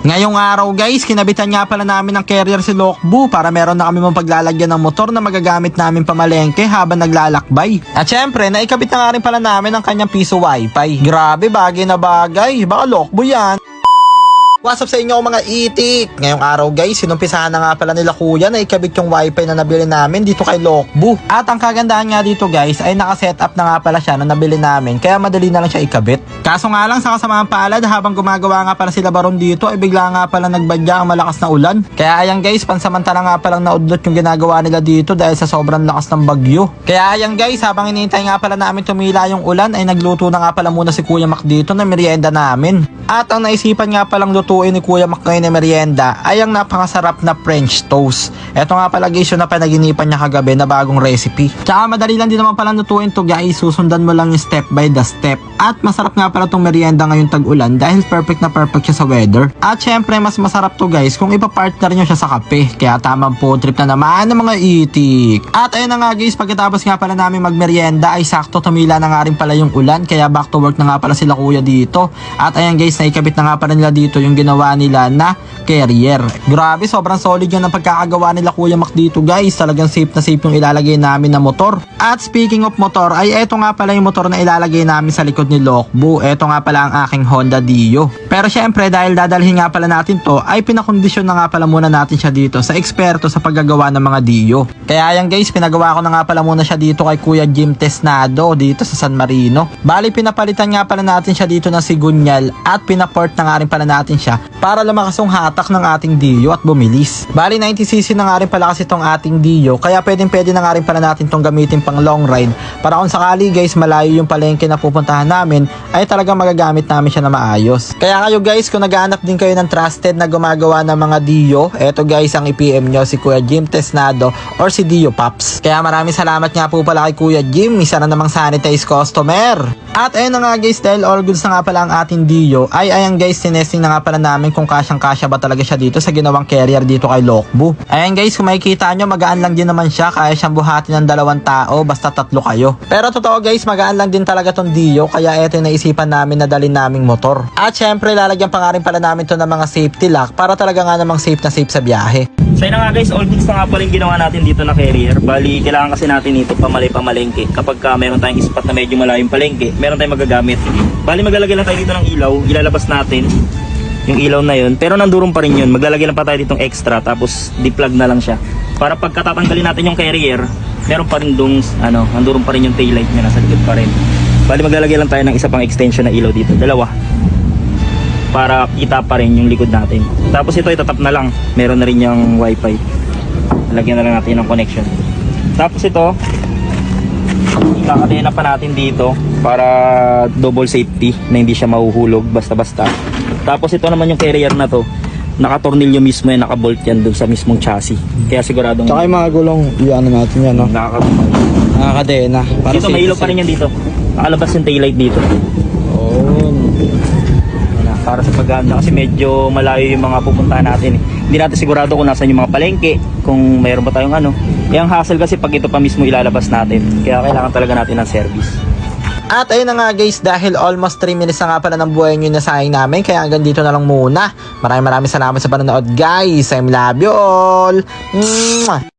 Ngayong araw guys, kinabitan nga pala namin ng carrier si Lokbu para meron na kami mong paglalagyan ng motor na magagamit namin pamalengke habang naglalakbay. At syempre, naikabit na nga rin pala namin ang kanyang piso wifi. Grabe, bagay na bagay. Baka Lokbu yan. What's up sa inyo mga itik? Ngayong araw guys, sinumpisahan na nga pala nila kuya na ikabit yung wifi na nabili namin dito kay Lokbu. At ang kagandahan nga dito guys ay nakaset up na nga pala siya na nabili namin kaya madali na lang siya ikabit. Kaso nga lang sa kasamaang palad habang gumagawa nga pala sila baron dito ay bigla nga pala nagbadya ang malakas na ulan. Kaya ayan guys, pansamantala nga palang naudlot yung ginagawa nila dito dahil sa sobrang lakas ng bagyo. Kaya ayan guys, habang inintay nga pala namin tumila yung ulan ay nagluto na nga pala muna si Kuya Mac dito na merienda namin. At ang naisipan nga palang lutuin ni Kuya Mac ngayon na merienda ay ang napakasarap na French toast. Ito nga pala guys yung na panaginipan niya kagabi na bagong recipe. Tsaka madali lang din naman pala lutuin to guys, susundan mo lang yung step by the step. At masarap nga pala tong merienda ngayong tag-ulan dahil perfect na perfect siya sa weather. At syempre mas masarap to guys kung ipapartner nyo siya sa kape. Kaya tamang po trip na naman ng mga itik. At ayun na nga guys, pagkatapos nga pala namin magmerienda ay sakto tumila na nga rin pala yung ulan. Kaya back to work na nga pala sila kuya dito. At ayan guys, naikabit na nga pala nila dito yung ginawa nila na carrier. Grabe, sobrang solid yan ang pagkakagawa nila Kuya Mac dito guys. Talagang safe na safe yung ilalagay namin na motor. At speaking of motor, ay eto nga pala yung motor na ilalagay namin sa likod ni Lokbu. Eto nga pala ang aking Honda Dio. Pero syempre, dahil dadalhin nga pala natin to, ay pinakondisyon na nga pala muna natin siya dito sa eksperto sa paggagawa ng mga Dio. Kaya yan guys, pinagawa ko na nga pala muna siya dito kay Kuya Jim Tesnado dito sa San Marino. Bali, pinapalitan nga pala natin siya dito ng sigunyal at pinaport na nga rin pala natin siya para lumakas yung hatak ng ating Dio at bumilis. Bali, 90cc na nga rin pala kasi itong ating Dio kaya pwedeng pwede na nga rin pala natin itong gamitin pang long ride para kung sakali guys malayo yung palengke na pupuntahan namin ay talagang magagamit namin siya na maayos. Kaya kayo guys, kung naghahanap din kayo ng trusted na gumagawa ng mga Dio, eto guys ang i-PM nyo si Kuya Jim Tesnado or si Dio Pops. Kaya maraming salamat nga po pala kay Kuya Jim, isa na namang sanitize customer. At ayun na nga guys, dahil all goods na nga pala ang ating Dio, ay ayan guys, tinesting na nga pala namin kung kasyang kasya ba talaga siya dito sa ginawang carrier dito kay Lokbu. Ayan guys, kung makikita nyo, magaan lang din naman siya, kaya siyang buhatin ng dalawang tao, basta tatlo kayo. Pero totoo guys, magaan lang din talaga tong Dio, kaya eto yung naisipan namin na dalhin naming motor. At syempre, lalagyan pa nga rin pala namin to ng mga safety lock para talaga nga namang safe na safe sa biyahe. So yun nga guys, all goods na nga pala yung ginawa natin dito na carrier. Bali, kailangan kasi natin ito pamalay-pamalengke. Kapag ka meron tayong spot na medyo malayong palengke, meron tayong magagamit. Bali, maglalagay lang tayo dito ng ilaw. Ilalabas natin yung ilaw na yun. Pero nandurong pa rin yun. Maglalagay lang pa tayo ditong extra, tapos di-plug na lang siya. Para pagkatatanggalin natin yung carrier, meron pa rin dong, ano, nandurong pa rin yung taillight niya, nasa likod pa rin. Bali, maglalagay lang tayo ng isa pang extension na ilaw dito. Dalawa para kita pa rin yung likod natin. Tapos ito itatap na lang. Meron na rin yung wifi. Lagyan na lang natin ng connection. Tapos ito, ikakadena pa natin dito para double safety na hindi siya mahuhulog basta-basta. Tapos ito naman yung carrier na to. Nakatornilyo mismo yan, nakabolt yan dun sa mismong chassis. Kaya siguradong Tsaka yung mga gulong, iyan natin yan, no? nakakatupad. Nakakadena. Dito may ilaw pa rin yan dito. Nakalabas yung taillight dito. Oh. Para sa paganda kasi medyo malayo yung mga pupuntahan natin eh. Hindi natin sigurado kung nasan yung mga palengke, kung mayroon ba tayong ano. Ang hassle kasi pag ito pa mismo ilalabas natin. Kaya kailangan talaga natin ng service. At ayun na nga guys, dahil almost 3 minutes na nga pala ng buhay nyo na sayang namin, kaya hanggang dito na lang muna. Maraming maraming salamat sa panonood guys. I love you all. Mwah!